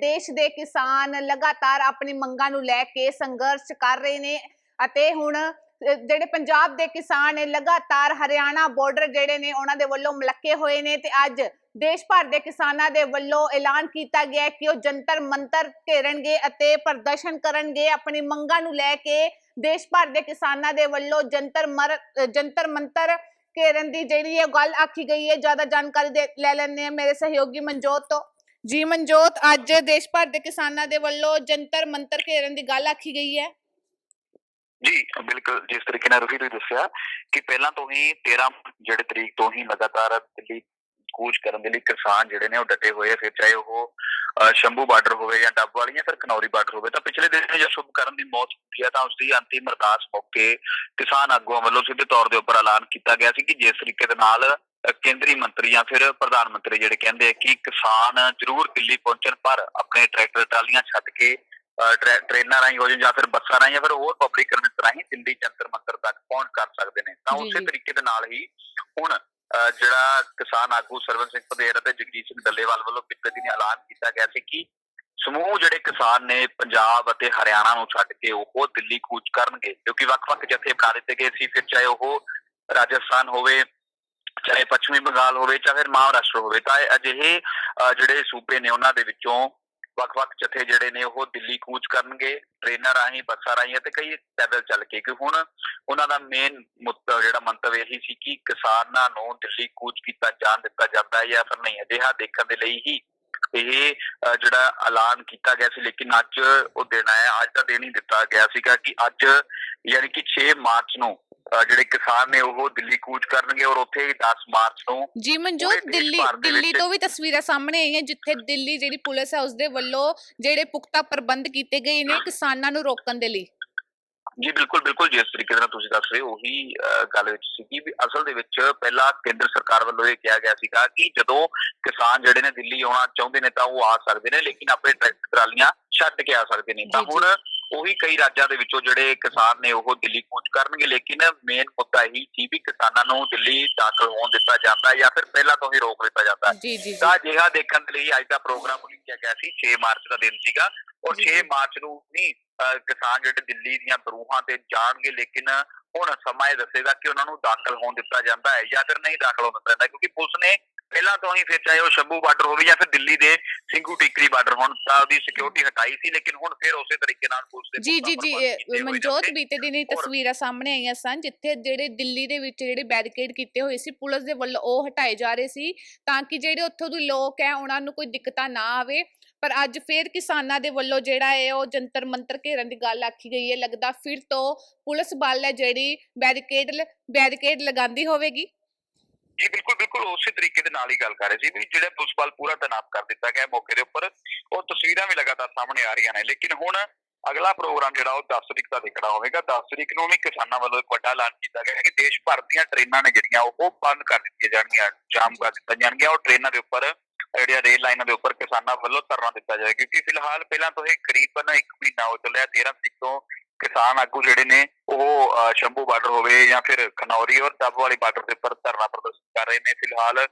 ਦੇਸ਼ ਦੇ ਕਿਸਾਨ ਲਗਾਤਾਰ ਆਪਣੀ ਮੰਗਾਂ ਨੂੰ ਲੈ ਕੇ ਸੰਘਰਸ਼ ਕਰ ਰਹੇ ਨੇ ਅਤੇ ਹੁਣ ਜਿਹੜੇ ਪੰਜਾਬ ਦੇ ਕਿਸਾਨ ਨੇ ਲਗਾਤਾਰ ਹਰਿਆਣਾ ਬਾਰਡਰ ਜਿਹੜੇ ਨੇ ਉਹਨਾਂ ਦੇ ਵੱਲੋਂ ਮਲੱਕੇ ਹੋਏ ਨੇ ਤੇ ਅੱਜ ਦੇਸ਼ ਭਰ ਦੇ ਕਿਸਾਨਾਂ ਦੇ ਵੱਲੋਂ ਐਲਾਨ ਕੀਤਾ ਗਿਆ ਕਿ ਉਹ ਜੰਤਰ ਮੰਤਰ ਘੇਰਨਗੇ ਅਤੇ ਪ੍ਰਦਰਸ਼ਨ ਕਰਨਗੇ। ਆਪਣੀ ਮੰਗਾਂ ਨੂੰ ਲੈ ਕੇ ਦੇਸ਼ ਭਰ ਦੇ ਕਿਸਾਨਾਂ ਦੇ ਵੱਲੋਂ ਜੰਤਰ ਮਰ ਜੰਤਰ ਮੰਤਰ ਘੇਰਨ ਦੀ ਜਿਹੜੀ ਇਹ ਗੱਲ ਆਖੀ ਗਈ ਹੈ, ਜ਼ਿਆਦਾ ਜਾਣਕਾਰੀ ਦੇ, ਲੈ ਲੈਣੇ ਆ ਮੇਰੇ ਸਹਿਯੋਗੀ ਮਨਜੋਤ ਤੋਂ ਜੀ ਮਨਜੋਤ, ਅੱਜ ਦੇਸ਼ ਭਰ ਦੇ ਕਿਸਾਨਾਂ ਦੇ ਵੱਲੋਂ ਜੰਤਰ ਮੰਤਰ ਘੇਰਨ ਦੀ ਗੱਲ ਆਖੀ ਗਈ ਹੈ। ਜੀ, ਬਿਲਕੁਲ ਜਿਸ ਤਰੀਕੇ ਨਾਲ ਰੂਹੀ ਤੁਸੀਂ ਦੱਸਿਆ ਕਿ ਪਹਿਲਾਂ ਤੋਂ ਹੀ 13 ਜਿਹੜੇ ਤਰੀਕ ਤੋਂ ਹੀ ਲਗਾਤਾਰ ਦਿੱਲੀ ਕੂਚ ਕਰਨ ਦੇ ਲਈ ਕਿਸਾਨ ਜਿਹੜੇ ਨੇ ਉਹ ਡਟੇ ਹੋਏ ਆ, ਫਿਰ ਚਾਹੇ ਉਹ ਸ਼ੰਭੂ ਬਾਰਡਰ ਹੋਵੇ ਜਾਂ ਡੱਬ ਵਾਲੀ ਜਾਂ ਫਿਰ ਖਨੌਰੀ ਬਾਰਡਰ ਹੋਵੇ, ਤਾਂ ਪਿਛਲੇ ਦਿਨ ਜਦ ਸ਼ੁਭਕਰਨ ਦੀ ਮੌਤ ਹੁੰਦੀ ਹੈ ਤਾਂ ਉਸ ਦੀ ਅੰਤਿਮ ਅਰਦਾਸ ਮੌਕੇ ਕਿਸਾਨ ਆਗੂਆਂ ਵੱਲੋਂ ਸਿੱਧੇ ਤੌਰ ਦੇ ਉੱਪਰ ਐਲਾਨ ਕੀਤਾ ਗਿਆ ਸੀ ਕਿ ਜਿਸ ਤਰੀਕੇ ਦੇ ਨਾਲ ਕੇਂਦਰੀ ਮੰਤਰੀ ਜਾਂ ਫਿਰ ਪ੍ਰਧਾਨ ਮੰਤਰੀ ਜਿਹੜੇ ਕਹਿੰਦੇ ਆ ਕਿ ਕਿਸਾਨ ਜ਼ਰੂਰ ਦਿੱਲੀ ਪਹੁੰਚਣ ਪਰ ਆਪਣੇ ਟਰੈਕਟਰ ਟਰਾਲੀਆਂ ਛੱਡ ਕੇ ਟ੍ਰੇਨਾਂ ਰਾਹੀਂ ਹੋ ਜਾਂ ਫਿਰ ਬੱਸਾਂ ਰਾਹੀਂ ਜਾਂ ਫਿਰ ਹੋਰ ਪਬਲਿਕ ਕਨਵੈਂਸ ਰਾਹੀਂ ਦਿੱਲੀ ਜੰਤਰ ਮੰਤਰ ਤੱਕ ਪਹੁੰਚ ਕਰ ਸਕਦੇ ਨੇ ਤਾਂ ਉਸੇ। ਤਰੀਕੇ ਦੇ ਨਾਲ ਹੀ ਹੁਣ ਜਿਹੜਾ ਕਿਸਾਨ ਆਗੂ ਸਰਵਨ ਸਿੰਘ ਪਦੇਰ ਅਤੇ ਜਗਜੀਤ ਸਿੰਘ ਡੱਲੇਵਾਲ ਵੱਲੋਂ ਪਿਛਲੇ ਦਿਨ ਐਲਾਨ ਕੀਤਾ ਗਿਆ ਸੀ ਕਿ ਸਮੂਹ ਜਿਹੜੇ ਕਿਸਾਨ ਨੇ ਪੰਜਾਬ ਅਤੇ ਹਰਿਆਣਾ ਨੂੰ ਛੱਡ ਕੇ ਉਹ ਦਿੱਲੀ ਕੂਚ ਕਰਨਗੇ ਕਿਉਂਕਿ ਵੱਖ-ਵੱਖ ਜਥੇ ਬਣਾ ਦਿੱਤੇ ਗਏ ਸੀ ਫਿਰ ਚਾਹੇ ਉਹ ਰਾਜਸਥਾਨ ਹੋਵੇ ਚਾਹੇ ਪੱਛਮੀ ਬੰਗਾਲ ਹੋਵੇ, ਚਾਹੇ ਫਿਰ ਮਹਾਰਾਸ਼ਟਰ ਹੋਵੇ, ਤਾਂ ਅਜਿਹੇ ਜਿਹੜੇ ਸੂਬੇ ਨੇ ਉਹਨਾਂ ਦੇ ਵਿੱਚੋਂ ਵੱਖ-ਵੱਖ ਜਥੇ ਜਿਹੜੇ ਨੇ ਉਹ ਦਿੱਲੀ ਕੂਚ ਕਰਨਗੇ, ਟ੍ਰੇਨਾਂ ਰਾਹੀਂ, ਬੱਸਾਂ ਰਾਹੀਂ ਅਤੇ ਕਈ ਪੈਦਲ ਚੱਲ ਕੇ ਕਿ ਹੁਣ ਉਹਨਾਂ ਦਾ ਮੇਨ ਮੁੱਦਾ ਜਿਹੜਾ ਮੰਤਵ ਇਹੀ ਸੀ ਕਿ ਕਿਸਾਨਾਂ ਨੂੰ ਦਿੱਲੀ ਕੂਚ ਕੀਤਾ ਜਾਣ ਦਿੱਤਾ ਜਾਂਦਾ ਹੈ ਜਾਂ ਫਿਰ ਨਹੀਂ, ਅਜਿਹਾ ਦੇਖਣ ਦੇ ਲਈ ਹੀ ਇਹ ਜਿਹੜਾ ਐਲਾਨ ਕੀਤਾ ਗਿਆ ਸੀ ਲੇਕਿਨ ਅੱਜ ਉਹ ਦਿਨ ਆਇਆ ਅੱਜ ਦਾ ਦਿਨ ਹੀ ਦਿੱਤਾ ਗਿਆ ਸੀਗਾ ਕਿ ਅੱਜ ਯਾਨੀ ਕਿ 6 ਮਾਰਚ ਨੂੰ ਜਿਹੜੇ ਕਿਸਾਨ ਨੇ ਉਹ ਦਿੱਲੀ ਕੂਚ ਕਰਨਗੇ ਔਰ ਉੱਥੇ ਹੀ 10 ਮਾਰਚ ਨੂੰ ਜੀ ਮਨਜੋਤ ਦਿੱਲੀ ਦਿੱਲੀ ਤੋਂ ਵੀ ਤਸਵੀਰਾਂ ਸਾਹਮਣੇ ਆਈਆਂ ਜਿੱਥੇ ਦਿੱਲੀ ਜਿਹੜੀ ਪੁਲਿਸ ਹੈ ਉਸਦੇ ਵੱਲੋਂ ਜਿਹੜੇ ਪੁਖਤਾ ਪ੍ਰਬੰਧ ਕੀਤੇ ਗਏ ਨੇ ਕਿਸਾਨਾਂ ਨੂੰ ਰੋਕਣ ਦੇ ਲਈ। ਜੀ ਬਿਲਕੁਲ ਬਿਲਕੁਲ ਜਿਸ ਤਰੀਕੇ ਨਾਲ ਤੁਸੀਂ ਦੱਸ ਰਹੇ ਹੋ ਉਹੀ ਗੱਲ ਵਿੱਚ ਸੀ ਕਿ ਅਸਲ ਦੇ ਵਿੱਚ ਪਹਿਲਾਂ ਕੇਂਦਰ ਸਰਕਾਰ ਵੱਲੋਂ ਇਹ ਕਿਹਾ ਗਿਆ ਸੀਗਾ ਕਿ ਜਦੋਂ ਕਿਸਾਨ ਜਿਹੜੇ ਨੇ ਦਿੱਲੀ ਆਉਣਾ ਚਾਹੁੰਦੇ ਨੇ ਤਾਂ ਉਹ ਆ ਸਕਦੇ ਨੇ ਲੇਕਿਨ ਆਪਣੇ ਟਰੈਕਟਰ ਟਰਾਲੀਆਂ ਛੱਡ ਕੇ ਆ ਸਕਦੇ ਨੇ ਤਾਂ। ਹੁਣ ਉਹੀ ਕਈ ਰਾਜਾਂ ਦੇ ਵਿੱਚੋਂ ਜਿਹੜੇ ਕਿਸਾਨ ਨੇ ਉਹ ਦਿੱਲੀ ਕੂਚ ਕਰਨਗੇ ਲੇਕਿਨ ਮੇਨ ਮੁੱਦਾ ਇਹੀ ਸੀ ਵੀ ਕਿਸਾਨਾਂ ਨੂੰ ਦਿੱਲੀ ਦਾਖਲ ਹੋਣ ਦਿੱਤਾ ਜਾਂਦਾ ਜਾਂ ਫਿਰ ਪਹਿਲਾਂ ਤੋਂ ਹੀ ਰੋਕ ਦਿੱਤਾ ਜਾਂਦਾ ਤਾਂ ਅਜਿਹਾ ਦੇਖਣ ਦੇ ਲਈ ਅੱਜ ਦਾ ਪ੍ਰੋਗਰਾਮ ਉਲੀਕਿਆ ਗਿਆ ਸੀ 6 ਮਾਰਚ ਦਾ ਦਿਨ ਸੀਗਾ ਔਰ ਜੀ, 6 ਜੀ। ਮਾਰਚ ਨੂੰ ਨਹੀਂ ਕਿਸਾਨ ਜਿਹੜੇ ਦਿੱਲੀ ਦੀਆਂ ਬਰੂਹਾਂ ਤੇ ਜਾਣਗੇ ਲੇਕਿਨ ਹੁਣ ਸਮਾਂ ਇਹ ਦੱਸੇਗਾ ਕਿ ਉਹਨਾਂ ਨੂੰ ਦਾਖਲ ਹੋਣ ਦਿੱਤਾ ਜਾਂਦਾ ਹੈ ਜਾਂ ਫਿਰ ਨਹੀਂ ਦਾਖਲ ਹੋਣ ਦਿੱਤਾ ਜਾਂਦਾ ਕਿਉਂਕਿ ਪੁਲਿਸ ਨੇ ਪਹਿਲਾਂ ਤੋਂ ਹੀ ਫਿਰ ਚਾਹੇ ਉਹ ਸ਼ੰਭੂ ਬਾਰਡਰ ਹੋਵੇ ਜਾਂ ਫਿਰ ਦਿੱਲੀ ਦੇ ਸਿੰਘੂ ਟਿਕਰੀ ਬਾਰਡਰ ਹੋਣ ਤਾਂ ਉਹਦੀ ਸਿਕਿਉਰਿਟੀ ਹਟਾਈ ਸੀ ਲੇਕਿਨ ਹੁਣ ਫਿਰ ਉਸੇ ਤਰੀਕੇ ਨਾਲ ਪੁਲਿਸ ਦੇ ਜੀ ਜੀ ਜੀ ਮਨਜੋਤ। ਬੀਤੇ ਦਿਨੀ ਤਸਵੀਰਾਂ ਸਾਹਮਣੇ ਆਈਆਂ ਸਨ ਜਿੱਥੇ ਜਿਹੜੇ ਦਿੱਲੀ ਦੇ ਵਿੱਚ ਜਿਹੜੇ ਬੈਰੀਕੇਡ ਕੀਤੇ ਹੋਏ ਸੀ ਪੁਲਿਸ ਦੇ ਵੱਲੋਂ ਉਹ ਹਟਾਏ ਜਾ ਰਹੇ ਸੀ ਤਾਂ ਕਿ ਜਿਹੜੇ ਉੱਥੋਂ ਦੇ ਲੋਕ ਹੈ ਉਹਨਾਂ ਨੂੰ ਕੋਈ ਦਿੱਕਤਾਂ ਨਾ ਆਵੇ ਪਰ ਅੱਜ ਫੇਰ ਕਿਸਾਨਾਂ ਦੇ ਵੱਲੋਂ ਜਿਹੜਾ ਹੈ ਉਹ ਜੰਤਰ ਮੰਤਰ ਘੇਰਨ ਦੀ ਗੱਲ ਆਖੀ ਗਈ ਹੈ। ਲੱਗਦਾ ਫਿਰ ਤੋਂ ਪੁਲਿਸ ਬਲ ਹੈ ਜਿਹੜੀ ਬੈਰੀਕੇਡ ਬੈਰੀਕੇਡ ਲਗਾਉਂਦੀ ਹੋਵੇਗੀ। ਜੀ, ਬਿਲਕੁਲ ਬਿਲਕੁਲ, ਉਸੇ ਤਰੀਕੇ ਦੇ ਨਾਲ ਹੀ ਗੱਲ ਕਰ ਰਹੇ ਸੀ ਵੀ ਜਿਹੜਾ ਪੁਲਿਸ ਬਲ ਪੂਰਾ ਤੈਨਾਤ ਕਰ ਦਿੱਤਾ ਗਿਆ ਮੌਕੇ ਦੇ ਉੱਪਰ। ਉਹ ਤਸਵੀਰਾਂ ਵੀ ਲਗਾਤਾਰ ਸਾਹਮਣੇ ਆ ਰਹੀਆਂ ਨੇ, ਲੇਕਿਨ ਹੁਣ ਅਗਲਾ ਪ੍ਰੋਗਰਾਮ ਜਿਹੜਾ ਉਹ 10 ਤਰੀਕ ਦਾ ਦੇਖਣਾ ਹੋਵੇਗਾ। 10 ਤਰੀਕ ਨੂੰ ਵੀ ਕਿਸਾਨਾਂ ਵੱਲੋਂ ਇੱਕ ਵੱਡਾ ਐਲਾਨ ਕੀਤਾ ਗਿਆ ਹੈ ਕਿ ਦੇਸ਼ ਭਰ ਦੀਆਂ ਟ੍ਰੇਨਾਂ ਨੇ ਜਿਹੜੀਆਂ ਉਹ ਬੰਦ ਕਰ ਦਿੱਤੀਆਂ ਜਾਣਗੀਆਂ, ਜਾਮ ਕਰ ਦਿੱਤੀਆਂ ਜਾਣਗੀਆਂ। ਔਰ ਟ੍ਰੇਨਾਂ ਦੇ ਉੱਪਰ ਜਿਹੜੀਆਂ ਰੇਲ ਲਾਈਨਾਂ ਦੇ ਉੱਪਰ ਕਿਸਾਨਾਂ ਵੱਲੋਂ ਧਰਨਾ ਦਿੱਤਾ ਜਾਏਗਾ ਕਿਉਂਕਿ ਫਿਲਹਾਲ ਪਹਿਲਾਂ ਤੋਂ ਇਹ ਕਰੀਬਨ 1 ਮਹੀਨਾ ਹੋ ਚੱਲਿਆ 13 ਤਰੀਕ ਤੋਂ ਕਿਸਾਨ ਆਗੂ ਜਿਹੜੇ ਨੇ ਉਹ ਸ਼ੰਭੂ ਬਾਰਡਰ ਹੋਵੇ ਜਾਂ ਫਿਰ ਖਨੌਰੀ ਔਰ ਡੱਬ ਵਾਲੀ ਬਾਰਡਰ ਦੇ ਉੱਪਰ ਧਰਨਾ ਪ੍ਰਦਰਸ਼ਨ ਕਰ ਰਹੇ ਨੇ। ਫਿਲਹਾਲ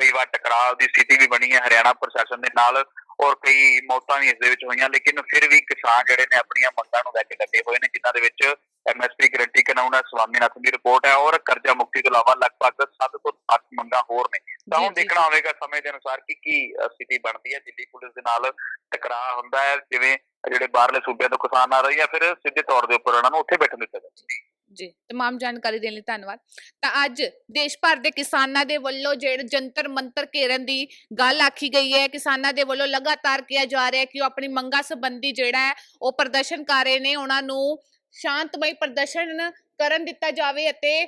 ਕਈ ਵਾਰ ਟਕਰਾਅ ਦੀ ਸਥਿਤੀ ਵੀ ਬਣੀ ਹੈ ਹਰਿਆਣਾ ਪ੍ਰਸ਼ਾਸਨ ਦੇ ਨਾਲ ਔਰ ਕਈ ਮੌਤਾਂ ਵੀ ਇਸ ਦੇ ਵਿੱਚ ਹੋਈਆਂ, ਲੇਕਿਨ ਫਿਰ ਵੀ ਕਿਸਾਨ ਜਿਹੜੇ ਨੇ ਆਪਣੀਆਂ ਮੰਗਾਂ ਨੂੰ ਲੈ ਕੇ ਲੱਗੇ ਹੋਏ ਨੇ, ਜਿਨ੍ਹਾਂ ਦੇ ਵਿੱਚ ਐਮਐਸਪੀ ਗਰੰਟੀ ਕਾਨੂੰਨ ਸਵਾਮੀਨਾਥਨ ਦੀ ਰਿਪੋਰਟ ਹੈ ਔਰ ਕਰਜ਼ਾ ਮੁਕਤੀ ਤੋਂ ਇਲਾਵਾ ਲਗਭਗ 7 ਤੋਂ 8 ਮੰਗਾਂ ਹੋਰ ਨੇ ਤਾਂ ਜੀ, ਹੁਣ ਜੀ। ਦੇਖਣਾ ਹੋਵੇਗਾ ਸਮੇਂ ਦੇ ਅਨੁਸਾਰ ਕਿ ਕੀ ਅ, ਸਥਿਤੀ ਬਣਦੀ ਹੈ ਦਿੱਲੀ ਪੁਲਿਸ ਦੇ ਨਾਲ ਟਕਰਾਅ ਹੁੰਦਾ ਹੈ ਜਿਵੇਂ ਜਿਹੜੇ ਬਾਹਰਲੇ ਸੂਬਿਆਂ ਤੋਂ ਕਿਸਾਨ ਆ ਰਹੇ ਜਾਂ ਫਿਰ ਸਿੱਧੇ ਤੌਰ ਦੇ ਉੱਪਰ ਉਹਨਾਂ ਨੂੰ ਉੱਥੇ ਬੈਠਣ ਦਿੱਤਾ ਜਾਂਦਾ ਜੀ ਜੀ तमाम ਜਾਣਕਾਰੀ ਦੇਣ ਲਈ ਧੰਨਵਾਦ ਤਾਂ ਅੱਜ ਦੇਸ਼ ਭਰ ਦੇ ਕਿਸਾਨਾਂ ਦੇ ਵੱਲੋਂ ਜਿਹੜੇ ਜੰਤਰ ਮੰਤਰ ਘੇਰਨ ਦੀ ਗੱਲ ਆਖੀ ਗਈ ਹੈ ਕਿਸਾਨਾਂ ਦੇ ਵੱਲੋਂ ਲਗਾਤਾਰ ਕਿਹਾ ਜਾ ਰਿਹਾ ਹੈ ਕਿ ਉਹ ਆਪਣੀ ਮੰਗਾਂ ਸੰਬੰਧੀ ਜਿਹੜਾ ਹੈ ਉਹ ਪ੍ਰਦਰਸ਼ਨ ਕਰ ਰਹੇ ਨੇ ਉਹਨਾਂ ਨੂੰ ਸ਼ਾਂਤਮਈ ਪ੍ਰਦਰਸ਼ਨ ਕਰਨ ਦਿੱਤਾ ਜਾਵੇ ਅਤੇ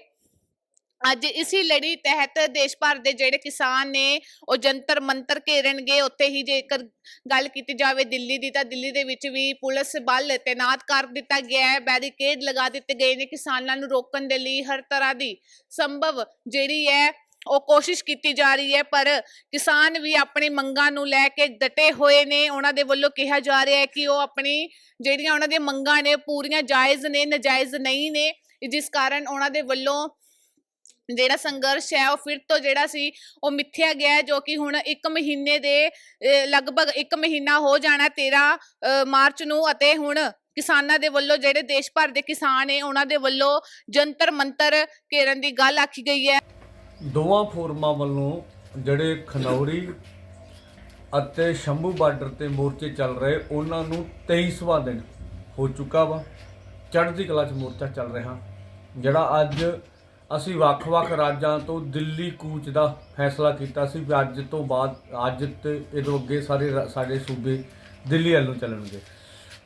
ਅੱਜ ਇਸੀ ਲੜੀ ਤਹਿਤ ਦੇਸ਼ ਭਰ ਦੇ ਜਿਹੜੇ ਕਿਸਾਨ ਨੇ, ਉਹ ਜੰਤਰ ਮੰਤਰ ਘੇਰਨਗੇ, ਉੱਥੇ ਹੀ ਜੇਕਰ ਗੱਲ ਕੀਤੀ ਜਾਵੇ ਦਿੱਲੀ ਦੀ ਤਾਂ ਦਿੱਲੀ ਦੇ ਵਿੱਚ ਵੀ ਪੁਲਿਸ ਬਲ ਤੈਨਾਤ ਕਰ ਦਿੱਤਾ ਗਿਆ ਹੈ, ਬੈਰੀਕੇਡ ਲਗਾ ਦਿੱਤੇ ਗਏ ਨੇ ਕਿਸਾਨਾਂ ਨੂੰ ਰੋਕਣ ਦੇ ਲਈ ਹਰ ਤਰ੍ਹਾਂ ਦੀ ਸੰਭਵ ਜਿਹੜੀ ਹੈ ਉਹ ਕੋਸ਼ਿਸ਼ ਕੀਤੀ ਜਾ ਰਹੀ ਹੈ, ਪਰ ਕਿਸਾਨ ਵੀ ਆਪਣੀ ਮੰਗਾਂ ਨੂੰ ਲੈ ਕੇ ਡਟੇ ਹੋਏ ਨੇ। ਉਹਨਾਂ ਦੇ ਵੱਲੋਂ ਕਿਹਾ ਜਾ ਰਿਹਾ ਹੈ ਕਿ ਉਹ ਆਪਣੀ ਜਿਹੜੀਆਂ ਉਹਨਾਂ ਦੀਆਂ ਮੰਗਾਂ ਨੇ ਪੂਰੀਆਂ ਜਾਇਜ਼ ਨੇ, ਨਜਾਇਜ਼ ਨਹੀਂ ਨੇ। ਜਿਸ ਕਾਰਨ ਉਹਨਾਂ ਦੇ ਵੱਲੋਂ ਜਿਹੜਾ ਸੰਘਰਸ਼ ਹੈ, ਉਹ ਫਿਰ ਤੋਂ ਜਿਹੜਾ ਸੀ, ਉਹ ਮਿੱਥਿਆ ਗਿਆ ਜੋ ਕਿ ਹੁਣ 1 ਮਹੀਨੇ ਦੇ ਲਗਭਗ 1 ਮਹੀਨਾ ਹੋ ਜਾਣਾ 13 ਮਾਰਚ ਨੂੰ ਅਤੇ ਹੁਣ ਕਿਸਾਨਾਂ ਦੇ ਵੱਲੋਂ ਜਿਹੜੇ ਦੇਸ਼ ਭਰ ਦੇ ਕਿਸਾਨ ਨੇ, ਉਹਨਾਂ ਦੇ ਵੱਲੋਂ ਜੰਤਰ ਮੰਤਰ ਘੇਰਨ ਦੀ ਗੱਲ ਆਖੀ ਗਈ ਹੈ। ਦੋਵਾਂ ਫੋਰਮਾਂ ਵੱਲੋਂ ਜਿਹੜੇ ਖਨੌਰੀ ਅਤੇ ਸ਼ੰਭੂ ਬਾਰਡਰ ਤੇ ਮੋਰਚੇ ਚੱਲ ਰਹੇ, ਉਹਨਾਂ ਨੂੰ 23ਵਾਂ ਦਿਨ ਹੋ ਚੁੱਕਾ ਵਾ। ਚੜ੍ਹਦੀ ਕਲਾ 'ਚ ਮੋਰਚਾ ਚੱਲ ਰਿਹਾ, ਜਿਹੜਾ ਅੱਜ ਅਸੀਂ ਵੱਖ-ਵੱਖ ਰਾਜਾਂ ਤੋਂ ਦਿੱਲੀ ਕੂਚ ਦਾ ਫੈਸਲਾ ਕੀਤਾ ਸੀ ਵੀ ਅੱਜ ਤੋਂ ਬਾਅਦ, ਅੱਜ ਤੇ ਇਹਦੋਂ ਅੱਗੇ ਸਾਰੇ ਰਾ- ਸਾਡੇ ਸੂਬੇ ਦਿੱਲੀ ਵੱਲੋਂ ਚੱਲਣਗੇ।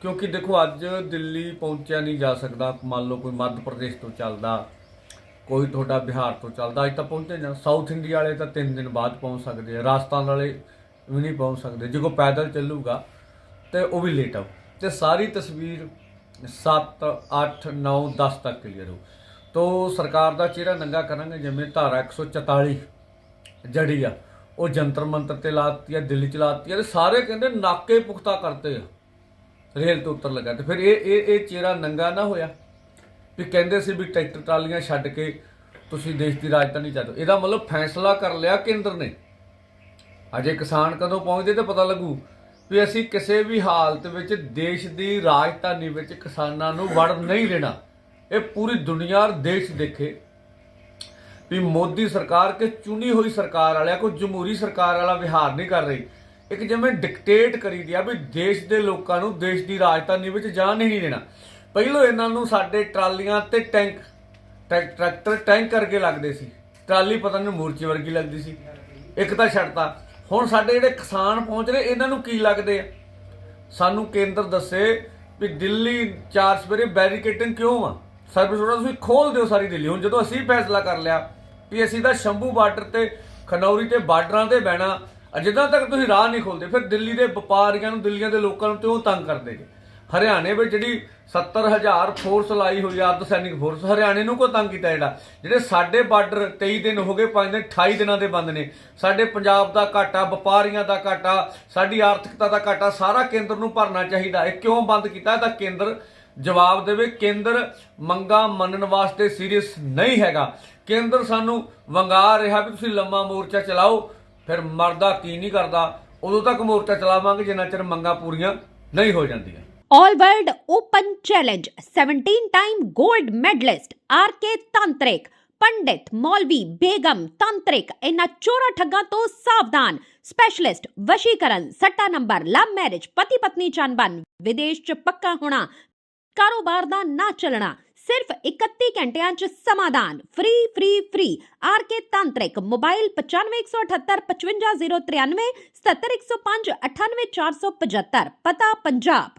ਕਿਉਂਕਿ ਦੇਖੋ, ਅੱਜ ਦਿੱਲੀ ਪਹੁੰਚਿਆ ਨਹੀਂ ਜਾ ਸਕਦਾ। ਮੰਨ ਲਓ ਕੋਈ ਮੱਧ ਪ੍ਰਦੇਸ਼ ਤੋਂ ਚੱਲਦਾ ਕੋਈ ਤੁਹਾਡਾ ਬਿਹਾਰ ਤੋਂ ਚੱਲਦਾ, ਅੱਜ ਤਾਂ ਪਹੁੰਚੇ ਨਾ ਸਾਊਥ ਇੰਡੀਆ ਵਾਲੇ ਤਾਂ 3 ਦਿਨ ਬਾਅਦ ਪਹੁੰਚ ਸਕਦੇ ਆ, ਰਾਜਸਥਾਨ ਵਾਲੇ ਵੀ ਨਹੀਂ ਪਹੁੰਚ ਸਕਦੇ, ਜੇ ਕੋਈ ਪੈਦਲ ਚੱਲੂਗਾ ਤੇ ਉਹ ਵੀ ਲੇਟ ਆਉ ਤੇ ਸਾਰੀ ਤਸਵੀਰ 7 8 9 10 ਤੱਕ ਕਲੀਅਰ ਹੋ ਤੋ ਸਰਕਾਰ ਦਾ ਚਿਹਰਾ ਨੰਗਾ ਕਰਾਂਗੇ, ਜਿਵੇਂ ਧਾਰਾ 144 ਜੜੀ ਆ, ਉਹ ਜੰਤਰ ਮੰਤਰ ਤੇ ਲਾਤੀ ਆ, ਦਿੱਲੀ ਚ ਲਾਤੀ ਆ, ਤੇ ਸਾਰੇ ਕਹਿੰਦੇ ਨਾਕੇ ਪੁਖਤਾ ਕਰਤੇ ਆ, ਰੇਲ ਤੋਂ ਉੱਤਰ ਲੱਗਾ। ਤੇ ਫਿਰ ਇਹ ਇਹ ਇਹ ਚਿਹਰਾ ਨੰਗਾ ਨਾ ਹੋਇਆ। ਵੀ ਕਹਿੰਦੇ ਸੀ ਵੀ ਟਰੈਕਟਰ ਟਰਾਲੀਆਂ ਛੱਡ ਕੇ ਤੁਸੀਂ ਦੇਸ਼ ਦੀ ਰਾਜਧਾਨੀ ਚਾਹੋ ਇਹਦਾ ਮਤਲਬ ਫੈਸਲਾ ਕਰ ਲਿਆ ਕੇਂਦਰ ਨੇ। ਅਜੇ ਕਿਸਾਨ ਕਦੋਂ ਪਹੁੰਚਦੇ ਤੇ ਪਤਾ ਲੱਗੂ ਵੀ ਅਸੀਂ ਕਿਸੇ ਵੀ ਹਾਲਤ ਵਿੱਚ ਦੇਸ਼ ਦੀ ਰਾਜਧਾਨੀ ਵਿੱਚ ਕਿਸਾਨਾਂ ਨੂੰ ਵੜ ਨਹੀਂ ਦੇਣਾ। ਇਹ ਪੂਰੀ ਦੁਨੀਆ ਦੇਸ਼ ਦੇਖੇ। ਵੀ ਮੋਦੀ ਸਰਕਾਰ ਕੇ ਚੁਣੀ ਹੋਈ ਸਰਕਾਰ ਵਾਲਿਆ ਕੋਈ ਜਮਹੂਰੀ ਸਰਕਾਰ ਵਾਲਾ ਵਿਹਾਰ ਨਹੀਂ ਕਰ ਰਹੀ। ਇੱਕ ਜਿਵੇਂ ਡਿਕਟੇਟ ਕਰੀ ਦਿਆ ਵੀ ਦੇਸ਼ ਦੇ ਲੋਕਾਂ ਨੂੰ ਦੇਸ਼ ਦੀ ਰਾਜਧਾਨੀ ਵਿੱਚ ਜਾਣ ਨਹੀਂ ਦੇਣਾ। ਪਹਿਲੋਂ ਇਹਨਾਂ ਨੂੰ ਸਾਡੇ ਟਰਾਲੀਆਂ ਤੇ ਟੈਂਕ ਟਰੈਕ- ਟਰੈਕਟਰ ਟੈਂਕ ਕਰਕੇ ਲੱਗਦੇ ਸੀ। ਟਰਾਲੀ ਪਤਾ ਨਹੀਂ ਮੂਰਚੇ ਵਰਗੀ ਲੱਗਦੀ ਸੀ। ਇੱਕ ਤਾਂ ਛੱਡਤਾ। ਹੁਣ ਸਾਡੇ ਜਿਹੜੇ ਕਿਸਾਨ ਪਹੁੰਚ ਰਹੇ, ਇਹਨਾਂ ਨੂੰ ਕੀ ਲੱਗਦੇ ਆ? ਸਾਨੂੰ ਕੇਂਦਰ ਦੱਸੇ ਵੀ ਦਿੱਲੀ ਚਾਰ ਸਵੇਰੇ ਬੈਰੀਕੇਟਿੰਗ ਕਿਉਂ ਆ? ਸਰਵਿਸ ਰੋਡ ਤੁਸੀਂ ਖੋਲ ਦਿਓ ਸਾਰੀ ਦਿੱਲੀ। ਹੁਣ ਜਦੋਂ ਅਸੀਂ ਫੈਸਲਾ ਕਰ ਲਿਆ ਵੀ ਅਸੀਂ ਤਾਂ ਸ਼ੰਭੂ ਬਾਰਡਰ ਤੇ, ਖਨੌਰੀ ਤੇ ਬਾਰਡਰਾਂ ਤੇ ਬਹਿਣਾ ਜਿੱਦਾਂ ਤੱਕ ਤੁਸੀਂ ਰਾਹ ਨਹੀਂ ਖੋਲਦੇ। ਫਿਰ ਦਿੱਲੀ ਦੇ ਵਪਾਰੀਆਂ ਨੂੰ, ਦਿੱਲੀਆਂ ਦੇ ਲੋਕਾਂ ਨੂੰ ਤੇ ਉਹ ਤੰਗ ਕਰਦੇ ਜੀ। ਹਰਿਆਣੇ ਵਿੱਚ ਜਿਹੜੀ 70000 ਫੋਰਸ ਲਾਈ ਹੋਈ ਆ, ਅਰਧ ਸੈਨਿਕ ਫੋਰਸ ਹਰਿਆਣੇ ਨੂੰ ਕੋ ਤੰਗ ਕੀਤਾ ਜਿਹੜਾ? ਜਿਹੜੇ ਸਾਡੇ ਬਾਰਡਰ 23 ਦਿਨ ਹੋ ਗਏ 5 ਦਿਨ 28 ਦਿਨਾਂ ਦੇ ਬੰਦ ਨੇ। ਸਾਡੇ ਪੰਜਾਬ ਦਾ ਘਾਟਾ, ਵਪਾਰੀਆਂ ਦਾ ਘਾਟਾ, ਸਾਡੀ ਆਰਥਿਕਤਾ ਦਾ ਘਾਟਾ, ਸਾਰਾ ਕੇਂਦਰ ਨੂੰ ਭਰਨਾ ਚਾਹੀਦਾ। ਇਹ ਕਿਉਂ ਬੰਦ ਕੀਤਾ? ਇਹਦਾ ਕੇਂਦਰ ਜਵਾਬ ਦੇਵੇ, ਕੇਂਦਰ ਮੰਗਾ ਮੰਨਣ ਵਾਸਤੇ ਸੀਰੀਅਸ ਨਹੀਂ ਹੈਗਾ। ਕੇਂਦਰ ਸਾਨੂੰ ਵੰਗਾ ਰਿਹਾ ਵੀ ਤੁਸੀਂ ਲੰਮਾ ਮੋਰਚਾ ਚਲਾਓ, ਫਿਰ ਮਰਦਾ ਕੀ ਨਹੀਂ ਕਰਦਾ? ਉਦੋਂ ਤੱਕ ਮੋਰਚਾ ਚਲਾਵਾਂਗੇ, ਜਿੰਨਾ ਚਿਰ ਮੰਗਾਂ ਪੂਰੀਆਂ ਨਹੀਂ ਹੋ ਜਾਂਦੀਆਂ। All World Open Challenge 17 time gold medalist RK Tantrik ਪੰਡਿਤ ਮੌਲਵੀ ਬੇਗਮ ਤੰਤਰਿਕ ਇਹਨਾਂ ਚੋਰਾ ਠੱਗਾਂ ਤੋਂ ਸਾਵਧਾਨ ਸਪੈਸ਼ਲਿਸਟ ਵਸ਼ੀਕਰਨ ਸੱਟਾ ਨੰਬਰ ਲਵ ਮੈਰਿਜ ਪਤੀ ਪਤਨੀ ਚੰਬਨ ਵਿਦੇਸ਼ ਚ ਪੱਕਾ ਹੋਣਾ ਕਾਰੋਬਾਰ ਦਾ ਨਾ ਚੱਲਣਾ ਸਿਰਫ 31 ਘੰਟਿਆਂ ਚ ਸਮਾਧਾਨ free free free RK ਤਾਂਤਰਿਕ mobile 9518 55093 77105 98475 ਪਤਾ ਪੰਜਾਬ